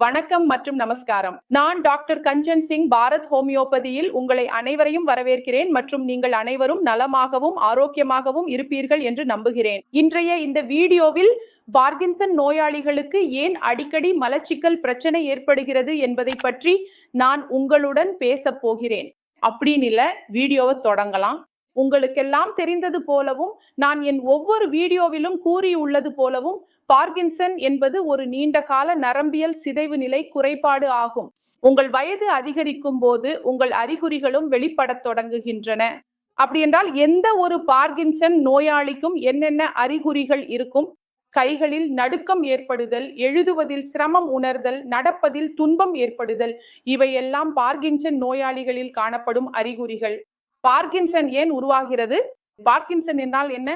வணக்கம் மற்றும் நமஸ்காரம். நான் டாக்டர் கஞ்சன் சிங் பாரத் ஹோமியோபதியில் உங்களை அனைவரையும் வரவேற்கிறேன் மற்றும் நீங்கள் அனைவரும் நலமாகவும் ஆரோக்கியமாகவும் இருப்பீர்கள் என்று நம்புகிறேன். இன்றைய இந்த வீடியோவில் பார்கின்சன் நோயாளிகளுக்கு ஏன் அடிக்கடி மலச்சிக்கல் பிரச்சனை ஏற்படுகிறது என்பதை பற்றி நான் உங்களுடன் பேசப் போகிறேன். அப்படின்னு இல்லை வீடியோவை தொடங்கலாம். உங்களுக்கெல்லாம் தெரிந்தது போலவும் நான் என் ஒவ்வொரு வீடியோவிலும் கூறியுள்ளது போலவும் பார்கின்சன் என்பது ஒரு நீண்ட கால நரம்பியல் சிதைவு நிலை குறைபாடு ஆகும். உங்கள் வயது அதிகரிக்கும் போது உங்கள் அறிகுறிகளும் வெளிப்படத் தொடங்குகின்றன. அப்படி என்றால் எந்த ஒரு பார்கின்சன் நோயாளிக்கும் என்னென்ன அறிகுறிகள் இருக்கும்? கைகளில் நடுக்கம் ஏற்படுதல் எழுதுவதில் சிரமம் உணர்தல் நடப்பதில் துன்பம் ஏற்படுதல் இவையெல்லாம் பார்கின்சன் நோயாளிகளில் காணப்படும் அறிகுறிகள். பார்க்கின்சன் ஏன் உருவாகிறது? பார்கின்சன் என்றால் என்ன?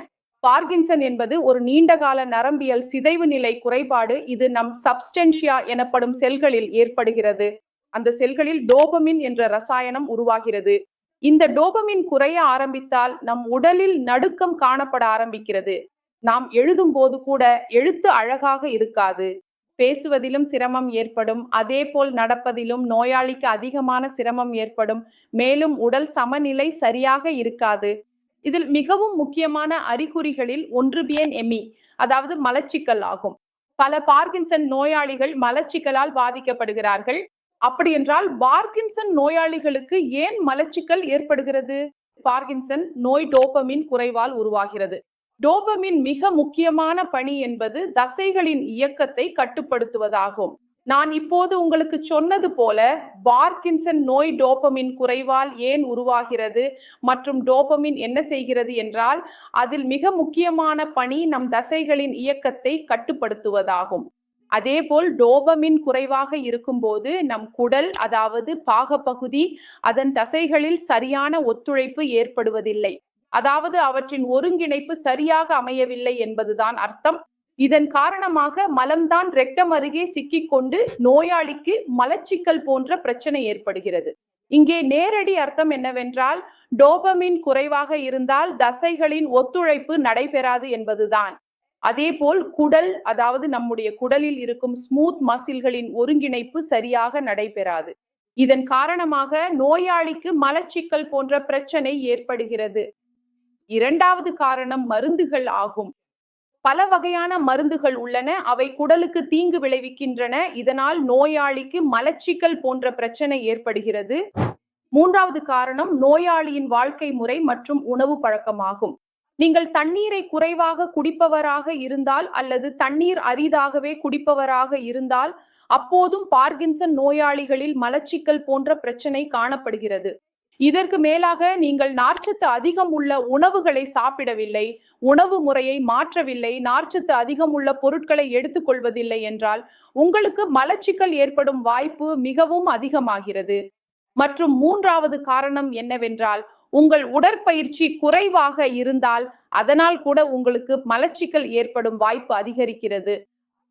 பார்கின்சன் என்பது ஒரு நீண்டகால நரம்பியல் சிதைவு நிலை குறைபாடு. இது நம் சப்ஸ்டென்ஷியா எனப்படும் செல்களில் ஏற்படுகிறது. அந்த செல்களில் டோபமின் என்ற ரசாயனம் உருவாகிறது. இந்த டோபமின் குறைய ஆரம்பித்தால் நம் உடலில் நடுக்கம் காணப்பட ஆரம்பிக்கிறது. நாம் எழுதும் போது கூட எழுத்து அழகாக இருக்காது. பேசுவதிலும் சிரமம் ஏற்படும். அதேபோல் நடப்பதிலும் நோயாளிக்கு அதிகமான சிரமம் ஏற்படும். மேலும் உடல் சமநிலை சரியாக இருக்காது. இதில் மிகவும் முக்கியமான அறிகுறிகளில் ஒன்று பிஎன் எமி அதாவது மலச்சிக்கல் ஆகும். பல பார்கின்சன் நோயாளிகள் மலச்சிக்கலால் பாதிக்கப்படுகிறார்கள். அப்படி என்றால் பார்கின்சன் நோயாளிகளுக்கு ஏன் மலச்சிக்கல் ஏற்படுகிறது? பார்கின்சன் நோய் டோபமின் குறைவால் உருவாகிறது. டோபமின் மிக முக்கியமான பணி என்பது தசைகளின் இயக்கத்தை கட்டுப்படுத்துவதாகும். நான் இப்போது உங்களுக்கு சொன்னது போல பார்க்கின்சன் நோய் டோபமின் குறைவால் ஏன் உருவாகிறது? மற்றும் டோபமின் என்ன செய்கிறது என்றால் அதில் மிக முக்கியமான பணி நம் தசைகளின் இயக்கத்தை கட்டுப்படுத்துவதாகும். அதேபோல் டோபமின் குறைவாக இருக்கும்போது நம் குடல் அதாவது பாகப்பகுதி அதன் தசைகளில் சரியான ஒத்துழைப்பு ஏற்படுவதில்லை. அதாவது அவற்றின் ஒருங்கிணைப்பு சரியாக அமையவில்லை என்பதுதான் அர்த்தம். இதன் காரணமாக மலம்தான் ரெக்டம் அருகே சிக்கிக்கொண்டு நோயாளிக்கு மலச்சிக்கல் போன்ற பிரச்சனை ஏற்படுகிறது. இங்கே நேரடி அர்த்தம் என்னவென்றால் டோபமின் குறைவாக இருந்தால் தசைகளின் ஒத்துழைப்பு நடைபெறாது என்பதுதான். அதேபோல் குடல் அதாவது நம்முடைய குடலில் இருக்கும் ஸ்மூத் மசில்களின் ஒருங்கிணைப்பு சரியாக நடைபெறாது. இதன் காரணமாக நோயாளிக்கு மலச்சிக்கல் போன்ற பிரச்சனை ஏற்படுகிறது. இரண்டாவது காரணம் மருந்துகள் ஆகும். பல வகையான மருந்துகள் உள்ளன. அவை குடலுக்கு தீங்கு விளைவிக்கின்றன. இதனால் நோயாளிக்கு மலச்சிக்கல் போன்ற பிரச்சனை ஏற்படுகிறது. மூன்றாவது காரணம் நோயாளியின் வாழ்க்கை முறை மற்றும் உணவு பழக்கமாகும். நீங்கள் தண்ணீரை குறைவாக குடிப்பவராக இருந்தால் அல்லது தண்ணீர் அரிதாகவே குடிப்பவராக இருந்தால் அப்போதும் பார்கின்சன் நோயாளிகளில் மலச்சிக்கல் போன்ற பிரச்சனை காணப்படுகிறது. இதற்கு மேலாக நீங்கள் நார்ச்சத்து அதிகம் உள்ள உணவுகளை சாப்பிடவில்லை உணவு முறையை மாற்றவில்லை நார்ச்சத்து அதிகம் உள்ள பொருட்களை எடுத்துக்கொள்வதில்லை என்றால் உங்களுக்கு மலச்சிக்கல் ஏற்படும் வாய்ப்பு மிகவும் அதிகமாகிறது. மற்றும் மூன்றாவது காரணம் என்னவென்றால் உங்கள் உடற்பயிற்சி குறைவாக இருந்தால் அதனால் கூட உங்களுக்கு மலச்சிக்கல் ஏற்படும் வாய்ப்பு அதிகரிக்கிறது.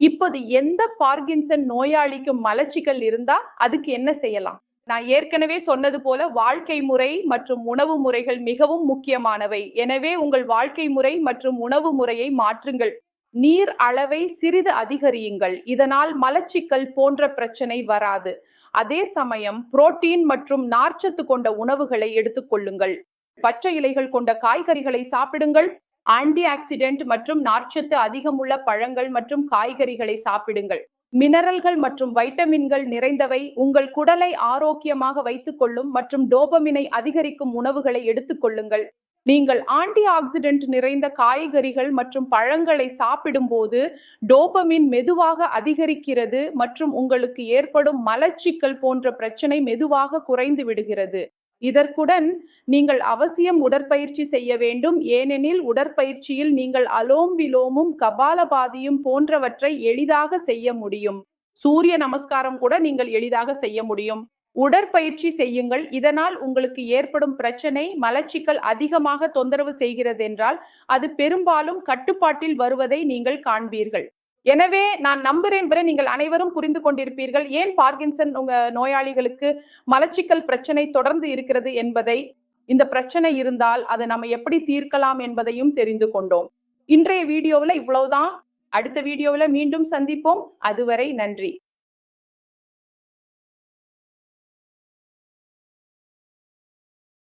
இப்போது எந்த பார்கின்சன் நோயாளிக்கும் மலச்சிக்கல் இருந்தா அதுக்கு என்ன செய்யலாம்? நான் ஏற்கனவே சொன்னது போல வாழ்க்கை முறை மற்றும் உணவு முறைகள் மிகவும் முக்கியமானவை. எனவே உங்கள் வாழ்க்கை முறை மற்றும் உணவு முறையை மாற்றுங்கள். நீர் அளவை சிறிது அதிகரியுங்கள். இதனால் மலச்சிக்கல் போன்ற பிரச்சனை வராது. அதே சமயம் புரோட்டீன் மற்றும் நார்ச்சத்து கொண்ட உணவுகளை எடுத்துக்கொள்ளுங்கள் பச்சை இலைகள் கொண்ட காய்கறிகளை சாப்பிடுங்கள். ஆன்டி ஆக்சிடென்ட் மற்றும் நார்ச்சத்து அதிகமுள்ள பழங்கள் மற்றும் காய்கறிகளை சாப்பிடுங்கள். மினரல்கள் மற்றும் வைட்டமின்கள் நிறைந்தவை உங்கள் குடலை ஆரோக்கியமாக வைத்துக் கொள்ளும் மற்றும் டோபமினை அதிகரிக்கும் உணவுகளை எடுத்துக்கொள்ளுங்கள் நீங்கள் ஆன்டி ஆக்சிடென்ட் நிறைந்த காய்கறிகள் மற்றும் பழங்களை சாப்பிடும்போது டோபமின் மெதுவாக அதிகரிக்கிறது மற்றும் உங்களுக்கு ஏற்படும் மலச்சிக்கல் போன்ற பிரச்சனை மெதுவாக குறைந்து விடுகிறது. இதற்குடன் நீங்கள் அவசியம் உடற்பயிற்சி செய்ய வேண்டும். ஏனெனில் உடற்பயிற்சியில் நீங்கள் அலோம் விலோமும் கபாலபாதியும் போன்றவற்றை எளிதாக செய்ய முடியும். சூரிய நமஸ்காரம் கூட நீங்கள் எளிதாக செய்ய முடியும். உடற்பயிற்சி செய்யுங்கள். இதனால் உங்களுக்கு ஏற்படும் பிரச்சனை மலச்சிக்கல் அதிகமாக தொந்தரவு செய்கிறது என்றால் அது பெரும்பாலும் கட்டுப்பாட்டில் வருவதை நீங்கள் காண்பீர்கள். எனவே நான் நம்புறேன் வரை நீங்கள் அனைவரும் புரிந்து கொண்டிருப்பீர்கள். ஏன் பார்கின்சன் உங்க நோயாளிகளுக்கு மலச்சிக்கல் பிரச்சனை தொடர்ந்து இருக்கிறது என்பதை? இந்த பிரச்சனை இருந்தால் அதை நம்ம எப்படி தீர்க்கலாம் என்பதையும் தெரிந்து கொண்டோம். இன்றைய வீடியோவில் இவ்வளவுதான். அடுத்த வீடியோவில் மீண்டும் சந்திப்போம். அதுவரை நன்றி.